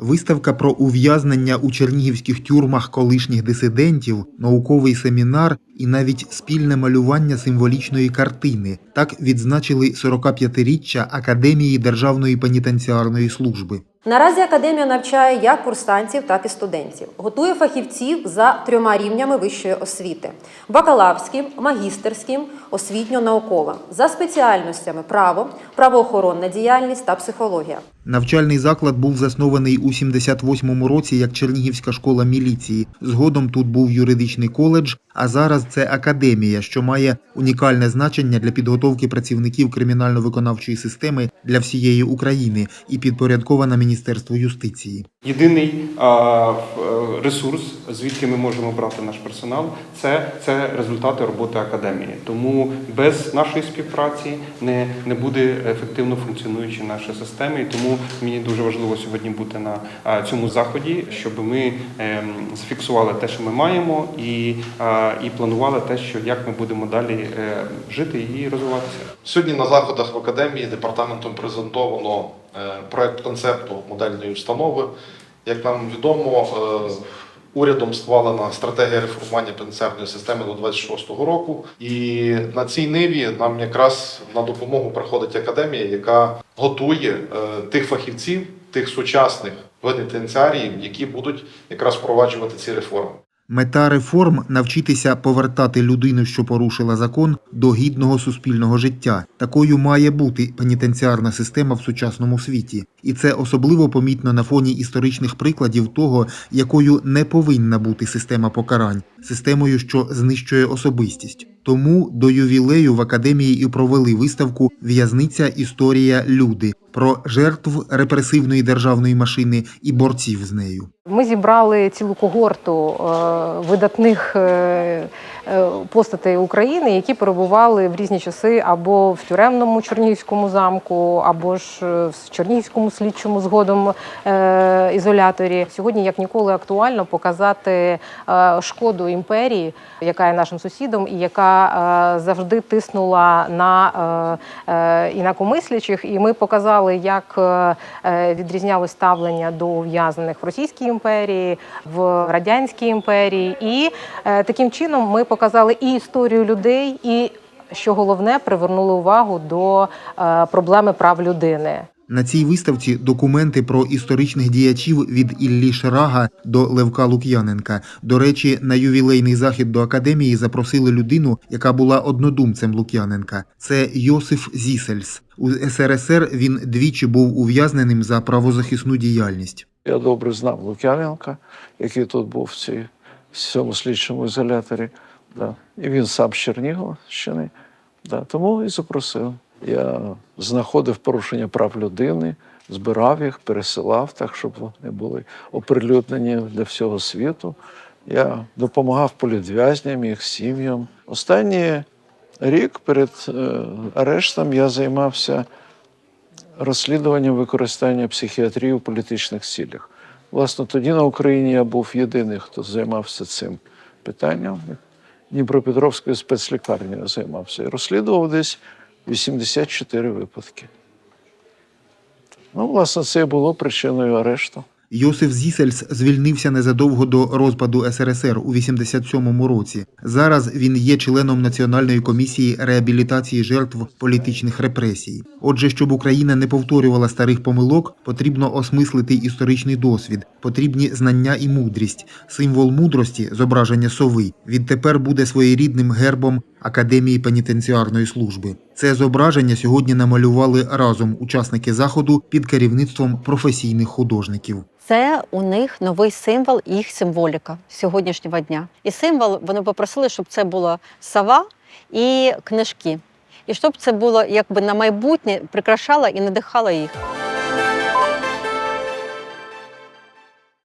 Виставка про ув'язнення у чернігівських тюрмах колишніх дисидентів, науковий семінар і навіть спільне малювання символічної картини. Так відзначили 45-річчя Академії Державної пенітенціарної служби. Наразі академія навчає як курсантів, так і студентів. Готує фахівців за трьома рівнями вищої освіти: бакалаврським, магістерським, освітньо-науковим, за спеціальностями право, правоохоронна діяльність та психологія. Навчальний заклад був заснований у 78-му році як Чернігівська школа міліції. Згодом тут був юридичний коледж, а зараз це академія, що має унікальне значення для підготовки працівників кримінально-виконавчої системи для всієї України і підпорядкована Міністерству юстиції. Єдиний ресурс, звідки ми можемо брати наш персонал, це, це результати роботи академії. Тому без нашої співпраці не, не буде ефективно функціонуючі наші системи. І тому мені дуже важливо сьогодні бути на цьому заході, щоб ми ем, зафіксували те, що ми маємо, і, і планували те, що як ми будемо далі е, жити і розвиватися. Сьогодні на заходах в академії департаментом презентовано е, проект концепту модельної установи. Як нам відомо, е, урядом схвалена стратегія реформування пенсіонерної системи до 26-го року. І на цій ниві нам якраз на допомогу приходить академія, яка готує е, тих фахівців, тих сучасних пенітенціаріїв, які будуть якраз впроваджувати ці реформи. Мета реформ навчитися повертати людину, що порушила закон, до гідного суспільного життя. Такою має бути пенітенціарна система в сучасному світі, і це особливо помітно на фоні історичних прикладів того, якою не повинна бути система покарань, системою, що знищує особистість. Тому до ювілею в академії і провели виставку В'язниця Історія люди про жертв репресивної державної машини і борців з нею. Ми зібрали цілу когорту е, видатних е, постатей України, які перебували в різні часи або в тюремному Чернігівському замку, або ж е, в Чернігівському слідчому згодом е, ізоляторі. Сьогодні, як ніколи, актуально показати е, шкоду імперії, яка є нашим сусідом, і яка е, завжди тиснула на е, е, інакомислячих. І ми показали, як е, е, відрізнялось ставлення до ув'язнених в Російській імперії, в Радянській імперії. І е, таким чином ми показали і історію людей, і що головне, привернули увагу до е, проблеми прав людини. На цій виставці документи про історичних діячів від Іллі Шрага до Левка Лук'яненка. До речі, на ювілейний захід до академії запросили людину, яка була однодумцем Лук'яненка. Це Йосиф Зісельс. У СРСР він двічі був ув'язненим за правозахисну діяльність. Я добре знав Лук'яненка, який тут був в, цій, в цьому слідчому ізоляторі. Да. І він сам з Чернігівщини. Да. Тому і запросив. Я знаходив порушення прав людини, збирав їх, пересилав так, щоб вони були оприлюднені для всього світу. Я допомагав політв'язням, їх сім'ям. Останній рік перед е, арештом я займався розслідуванням використання психіатрії у політичних цілях. Власне, тоді на Україні я був єдиний, хто займався цим питанням. Дніпропетровською спецлікарні займався і розслідував десь 84 випадки. Ну, власне, це і було причиною арешту. Йосиф Зісельс звільнився незадовго до розпаду СРСР у 87-му році. Зараз він є членом Національної комісії реабілітації жертв політичних репресій. Отже, щоб Україна не повторювала старих помилок, потрібно осмислити історичний досвід, потрібні знання і мудрість. Символ мудрості, зображення сови, відтепер буде своєрідним гербом Академії пенітенціарної служби. Це зображення сьогодні намалювали разом учасники заходу під керівництвом професійних художників. Це у них новий символ, їх символіка сьогоднішнього дня. І символ вони попросили, щоб це була сова і книжки. І щоб це було якби на майбутнє прикрашало і надихало їх.